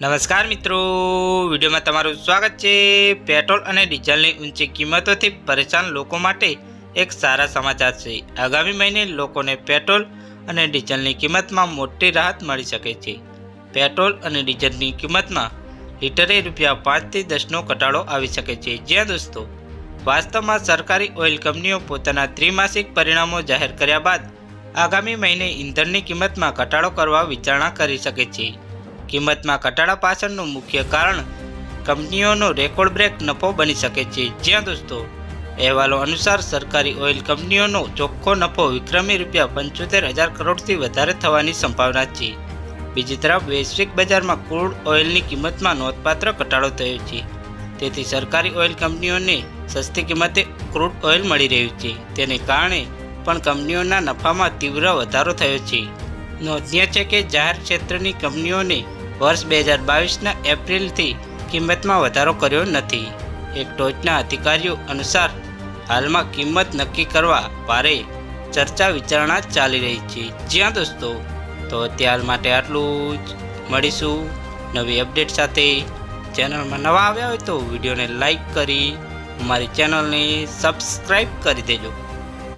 નમસ્કાર મિત્રો. વિડીયોમાં તમારું સ્વાગત છે. પેટ્રોલ અને ડીઝલની ઊંચી કિંમતોથી પરેશાન લોકો માટે એક સારા સમાચાર છે. આગામી મહિને લોકોને પેટ્રોલ અને ડીઝલની કિંમતમાં મોટી રાહત મળી શકે છે. પેટ્રોલ અને ડીઝલની કિંમતમાં લીટરે રૂપિયા પાંચથી દસનો ઘટાડો આવી શકે છે. જ્યાં દોસ્તો, વાસ્તવમાં સરકારી ઓઇલ કંપનીઓ પોતાના ત્રિમાસિક પરિણામો જાહેર કર્યા બાદ આગામી મહિને ઇંધણની કિંમતમાં ઘટાડો કરવા વિચારણા કરી શકે છે. કિંમતમાં ઘટાડા પાછળનું મુખ્ય કારણ કંપનીઓનો રેકોર્ડ બ્રેક નફો બની શકે છે. જ્યાં દોસ્તો, અહેવાલો અનુસાર સરકારી ઓઇલ કંપનીઓનો ચોખ્ખો નફો વિક્રમી રૂપિયા પંચોતેર હજાર કરોડથી વધારે થવાની સંભાવના છે. બીજી તરફ, વૈશ્વિક બજારમાં ક્રૂડ ઓઇલની કિંમતમાં નોંધપાત્ર ઘટાડો થયો છે. તેથી સરકારી ઓઇલ કંપનીઓને સસ્તી કિંમતે ક્રૂડ ઓઇલ મળી રહ્યું છે. તેને કારણે પણ કંપનીઓના નફામાં તીવ્ર વધારો થયો છે. નોંધનીય છે કે જાહેર ક્ષેત્રની કંપનીઓને વર્ષ બે હજાર બાવીસના એપ્રિલથી કિંમતમાં વધારો કર્યો નથી. એક ટોચના અધિકારીઓ અનુસાર, હાલમાં કિંમત નક્કી કરવા ભારે ચર્ચા વિચારણા ચાલી રહી છે. જ્યાં દોસ્તો, તો અત્યાર માટે આટલું જ. મળીશું નવી અપડેટ સાથે. ચેનલમાં નવા આવ્યા હોય તો વિડીયોને લાઈક કરી, અમારી ચેનલને સબસ્ક્રાઈબ કરી દેજો.